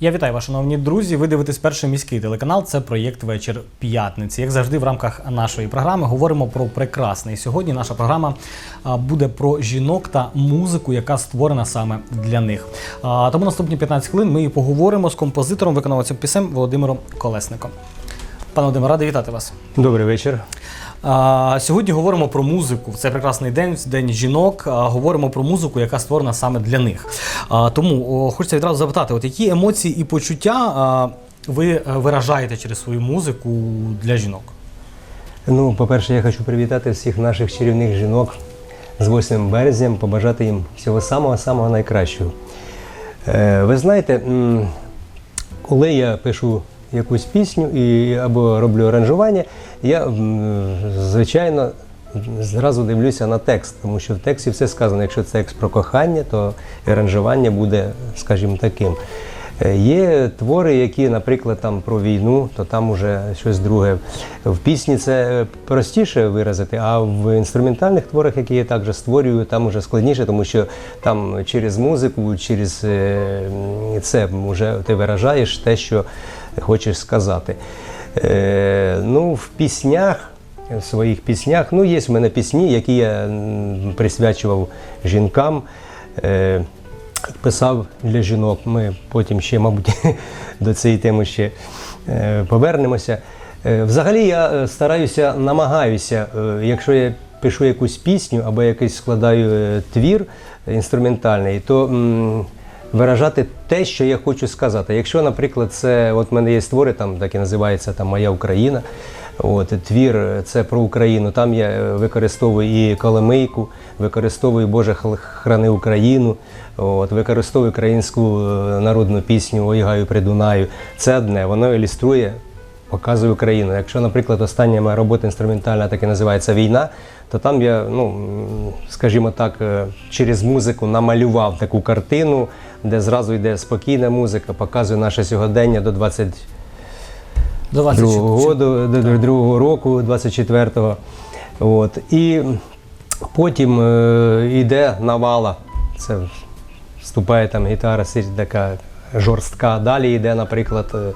Я вітаю вас, шановні друзі. Ви дивитесь перший міський телеканал. Це проєкт Вечір п'ятниці. Як завжди, в рамках нашої програми говоримо про прекрасне. І сьогодні наша програма буде про жінок та музику, яка створена саме для них. Тому наступні 15 хвилин ми поговоримо з композитором, виконавцем пісень Володимиром Колесником. Пане Володимир, радий вітати вас. Добрий вечір. Сьогодні говоримо про музику. Це прекрасний день, день жінок. Говоримо про музику, яка створена саме для них. Тому хочеться відразу запитати, от які емоції і почуття ви е, виражаєте через свою музику для жінок? Ну, по-перше, я хочу привітати всіх наших чарівних жінок з 8 березня, побажати їм всього самого-самого найкращого. Е, ви знаєте, коли я пишу якусь пісню і, або роблю аранжування, я, звичайно, зразу дивлюся на текст, тому що в тексті все сказано. Якщо текст про кохання, то аранжування буде, скажімо, таким. Е, Є твори, які, наприклад, там про війну, то там уже щось друге. В пісні це простіше виразити, а в інструментальних творах, які я також створюю, там уже складніше, тому що там через музику, через е, це вже ти виражаєш те, що хочеш сказати. Е, Ну, в піснях, в своїх піснях, ну, є в мене пісні, які я присвячував жінкам. Е, писав для жінок. Ми потім ще, мабуть, до цієї теми ще е, повернемося. Е, Взагалі я е, стараюся, намагаюся, якщо я пишу якусь пісню або якийсь складаю твір інструментальний, то виражати те, що я хочу сказати. Якщо, наприклад, це от в мене є твори, там так і називається там Моя Україна. От твір це про Україну. Там я е, використовую і коломийку, використовую Боже храни Україну. От використовую українську е, народну пісню Ой гаю при Дунаю. Це одне, воно ілюструє, показує Україну. Якщо, наприклад, остання моя робота інструментальна так і називається Війна, то там я, ну скажімо так, е, через музику намалював таку картину, де зразу йде спокійна музика, показує наше сьогодення до 20 До до до року, 24-го. От. І потім е, йде навала. Це вступає там гітара, така жорстка. Далі йде, наприклад, е,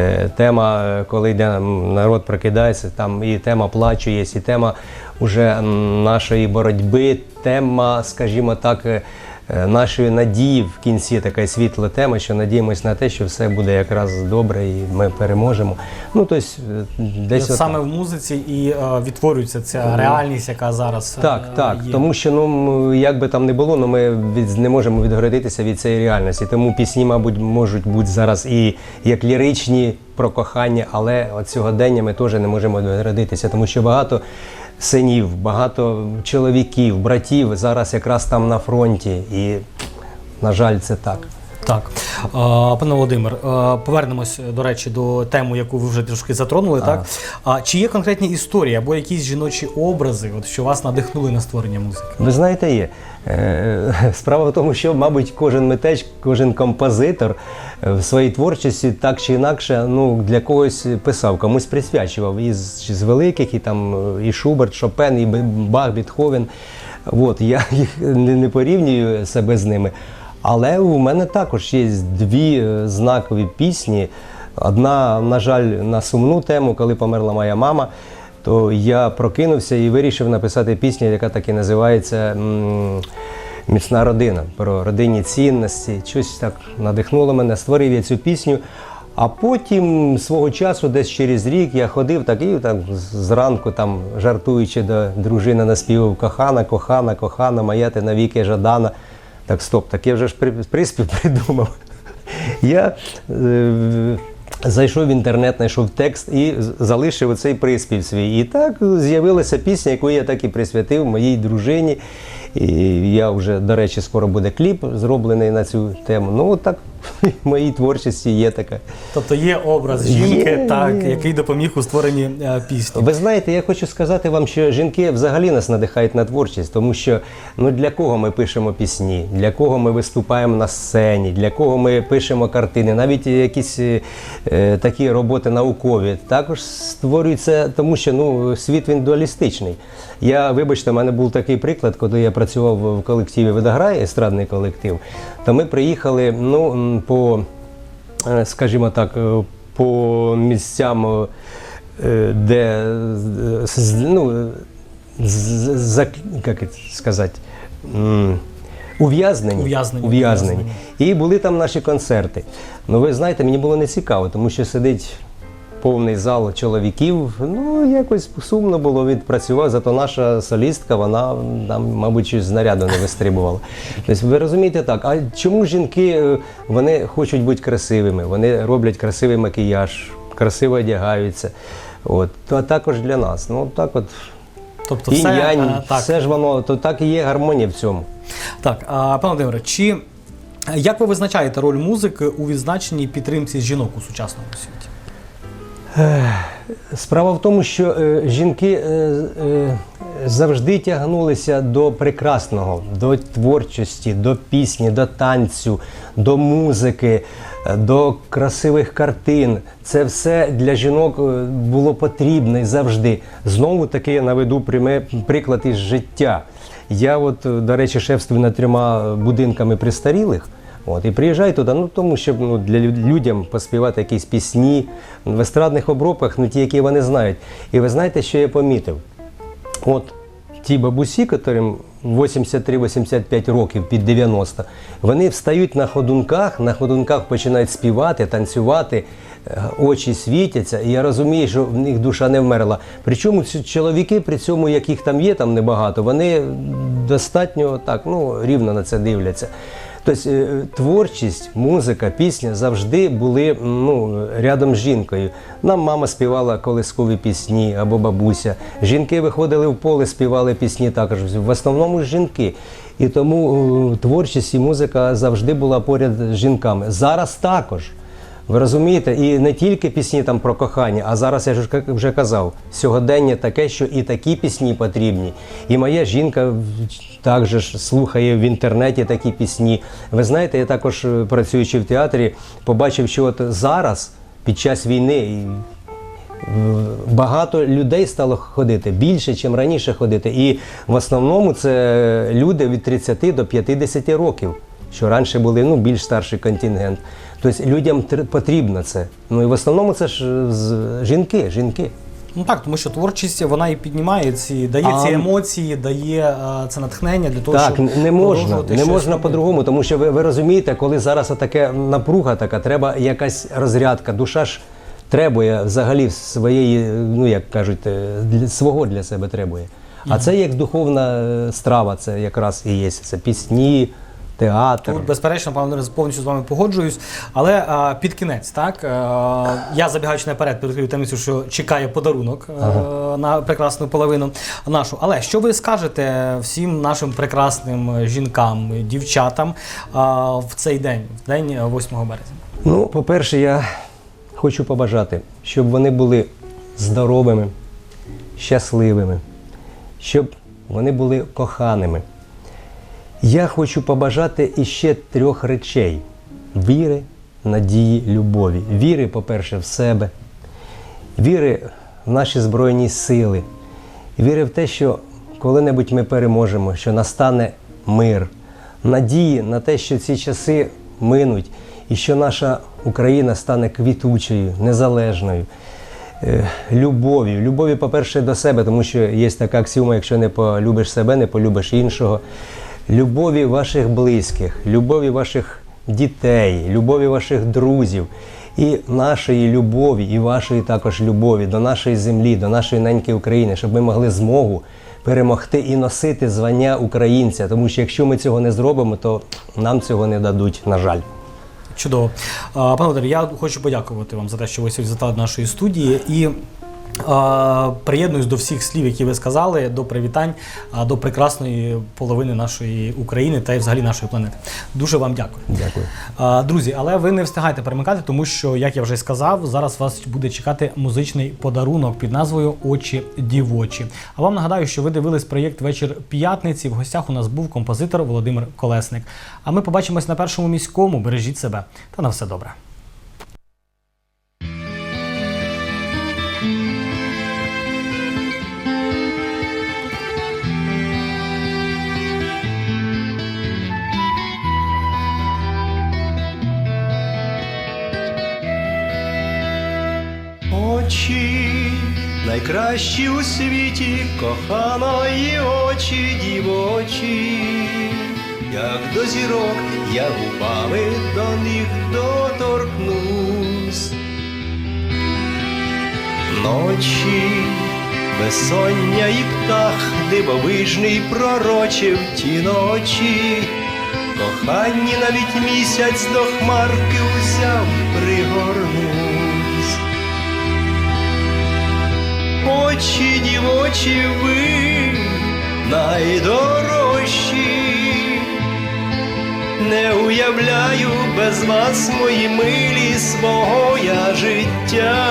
е, тема, е, коли йде народ прокидається, там і тема плачу є, і тема уже нашої боротьби, тема, скажімо так. Е, е, Нашої надії в кінці така світла тема, що надіємось на те, що все буде якраз добре і ми переможемо. Ну, тобто, е, десь. Саме в музиці і е, відтворюється ця реальність, яка зараз е, Так, так. є. Тому що ну як би там не було, ну ми від, не можемо відгородитися від цієї реальності. Тому пісні, мабуть, можуть бути зараз і як ліричні про кохання, але от сьогодення ми теж не можемо відгородитися, тому що багато синів, багато чоловіків, братів зараз якраз там на фронті, і на жаль, це так. Так, Е, пане Володимир, е, повернемось до речі до теми, яку ви вже трошки затронули. Так а чи є конкретні історії або якісь жіночі образи, от що вас надихнули на створення музики? Ви знаєте, є. Е, Справа в тому, що, мабуть, кожен митець, кожен композитор е, в своїй творчості так чи інакше ну, для когось писав, комусь присвячував. І з, великих, і там е, і Шуберт, Шопен, і Бах, Бетховен. От, я їх не, не порівнюю себе з ними. Але у мене також є дві е, знакові пісні. Одна, на жаль, на сумну тему, коли померла моя мама то я прокинувся і вирішив написати пісню, яка так і називається Міцна родина про родинні цінності. Щось так надихнуло мене, створив я цю пісню. А потім свого часу, десь через рік, я ходив так і так зранку, там, жартуючи до дружини, наспівав кохана, кохана, кохана, моя ти навіки жадана. Так, стоп, так я вже ж приспів придумав. Я е, зайшов в інтернет, знайшов текст і залишив оцей приспів свій. І так з'явилася пісня, яку я так і присвятив моїй дружині. Я вже, до речі, скоро буде кліп зроблений на цю тему. Ну, так в моїй творчості є така. Тобто є образ жінки, Є, так, який допоміг у створенні е, пісні. Ви знаєте, я хочу сказати вам, що жінки взагалі нас надихають на творчість, тому що ну для кого ми пишемо пісні, для кого ми виступаємо на сцені, для кого ми пишемо картини, навіть якісь е, такі роботи наукові, також створюються, тому що ну світ він дуалістичний. Я, вибачте, в мене був такий приклад, коли я працював в колективі Видограй, естрадний колектив, то ми приїхали ну, по е, скажімо так, е, по місцям, е, де ну, за, як сказати, ув'язнені. Ув'язнені, ув'язнені. ув'язнені. І були там наші концерти. Ну, ви знаєте, мені було не цікаво, тому що сидить повний зал чоловіків. Ну, якось сумно було відпрацював. Зато наша солістка, вона там, мабуть, щось з не вистрибувала. Тобто, ви розумієте так, а чому жінки е, вони хочуть бути красивими? Вони роблять красивий макіяж, красиво одягаються. От. А також для нас. Ну, так от. Тобто, все, Інь-янь, е, так. все ж воно, то так і є гармонія в цьому. Так, а, пане Володимире, чи як ви визначаєте роль музики у відзначенні підтримці жінок у сучасному світі? Справа в тому, що е, жінки е, е, завжди тягнулися до прекрасного, до творчості, до пісні, до танцю, до музики, до красивих картин. Це все для жінок було потрібно і завжди. Знову таки я наведу пряме приклад із життя. Я, от, до речі, шефствую над трьома будинками престарілих. От, і приїжджаю туди, ну тому щоб ну, для людям поспівати якісь пісні в естрадних обробках, ну ті, які вони знають. І ви знаєте, що я помітив? От ті бабусі, яким 83-85 років під 90, вони встають на ходунках, на ходунках починають співати, танцювати, е, очі світяться, і я розумію, що в них душа не вмерла. Причому чоловіки, при цьому, яких там є, там небагато, вони достатньо так, ну, рівно на це дивляться. Тобто е, творчість, музика, пісня завжди були ну, рядом з жінкою. Нам мама співала колискові пісні або бабуся. Жінки виходили в поле, співали пісні також. В основному жінки. І тому е, творчість і музика завжди була поряд з жінками. Зараз також. Ви розумієте, і не тільки пісні там про кохання, а зараз я ж вже казав, сьогодення таке, що і такі пісні потрібні. І моя жінка також слухає в інтернеті такі пісні. Ви знаєте, я також е, працюючи в театрі, побачив, що от зараз, під час війни, багато людей стало ходити більше, ніж раніше ходити. І в основному це люди від 30 до 50 років, що раніше були ну, більш старший контингент. Тобто людям потрібно це. Ну і в основному це ж жінки, жінки. Ну так, тому що творчість вона і піднімає ці, дає ці емоції, дає е, це натхнення для того, Так, щоб не можна, не щось можна по-другому, тому що ви, ви розумієте, коли зараз таке напруга така, треба якась розрядка. Душа ж требує взагалі своєї, ну як кажуть, е, для, свого для себе требує. А це як духовна е, страва, це якраз і є. Це пісні, театр. Тут, безперечно, пане повністю з вами погоджуюсь. Але е, під кінець, так е, я забігаючи наперед, передаю темницю, що чекає подарунок е, на прекрасну половину нашу. Але що ви скажете всім нашим прекрасним жінкам, дівчатам е, в цей день, в день 8 березня? Ну, по-перше, я хочу побажати, щоб вони були здоровими, щасливими, щоб вони були коханими. Я хочу побажати іще трьох речей: віри, надії, любові. Віри, по-перше, в себе, віри в наші Збройні сили, віри в те, що коли-небудь ми переможемо, що настане мир, надії на те, що ці часи минуть, і що наша Україна стане квітучою, незалежною. Е, Любов'ю. Любові, по-перше, до себе, тому що є така аксіома, якщо не полюбиш себе, не полюбиш іншого. Любові ваших близьких, любові ваших дітей, любові ваших друзів і нашої любові, і вашої також любові до нашої землі, до нашої неньки України, щоб ми могли змогу перемогти і носити звання українця. Тому що якщо ми цього не зробимо, то нам цього не дадуть, на жаль. Чудово. Пане Володимире, я хочу подякувати вам за те, що ви сьогодні завітали нашої студії. І приєднуюсь до всіх слів, які ви сказали, до привітань до прекрасної половини нашої України та й взагалі нашої планети. Дуже вам дякую. Дякую. Друзі, але ви не встигайте перемикати, тому що, як я вже сказав, зараз вас буде чекати музичний подарунок під назвою Очі дівочі. А вам нагадаю, що ви дивились проєкт Вечір п'ятниці. В гостях у нас був композитор Володимир Колесник. А ми побачимось на першому міському. Бережіть себе та на все добре. Найкращі у світі коханої очі дівочі, як до зірок я губами до них доторкнусь. Ночі, безсоння і птах дивовижний пророчив ті ночі, коханні навіть місяць до хмарки узяв пригорнусь. Очі ви найдорожчі, не уявляю без вас мої милі свого я життя.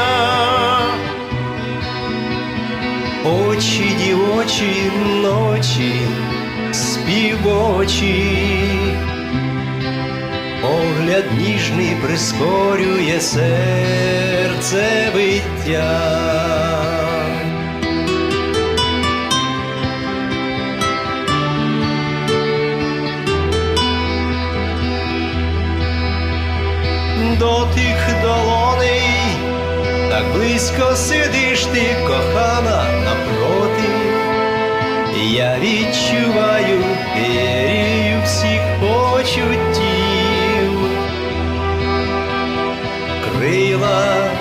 Очі дівочі ночі, співочі, погляд ніжний прискорює серце биття. Близько сидиш ти, кохана, напроти. Я відчуваю феєрію всіх почуттів, крила,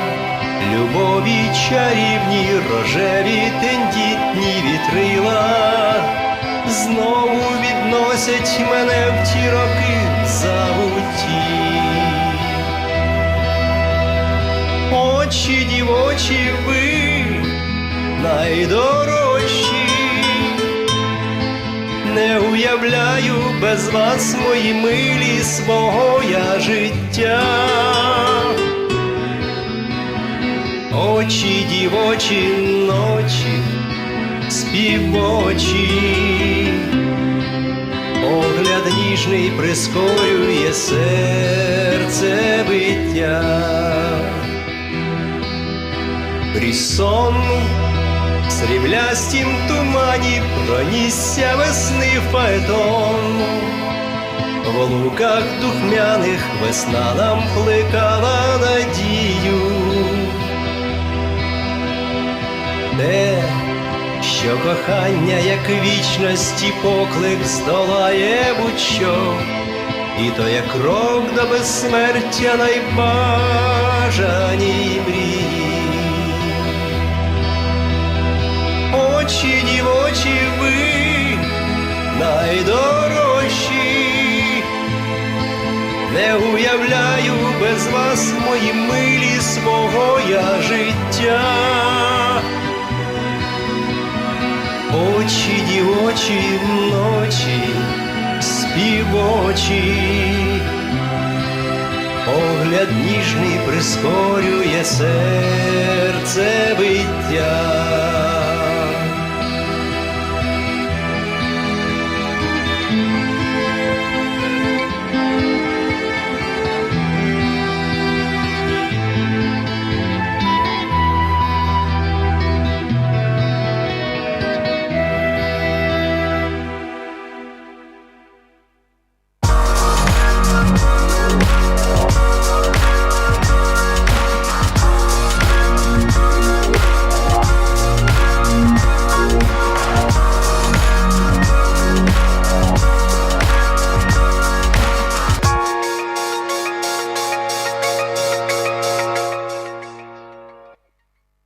любові чарівні, рожеві тендітні вітрила, знову відносять мене в ті роки забуті. Очі дівочі ви найдорожчі, не уявляю без вас мої милі свого я життя. Очі дівочі ночі, співочі, погляд ніжний прискорює серце биття. Сон в сріблястім тумані пронісся весни фаетон. В луках духмяних весна нам плекала надію. Те, що кохання, як вічності поклик здолає будь-що, і то як крок до безсмертя найбажаній мрії. Очі дівочі ви найдорожчі, не уявляю без вас мої милі свого я життя. Очі дівочі ночі, співочі, погляд ніжний прискорює серце биття.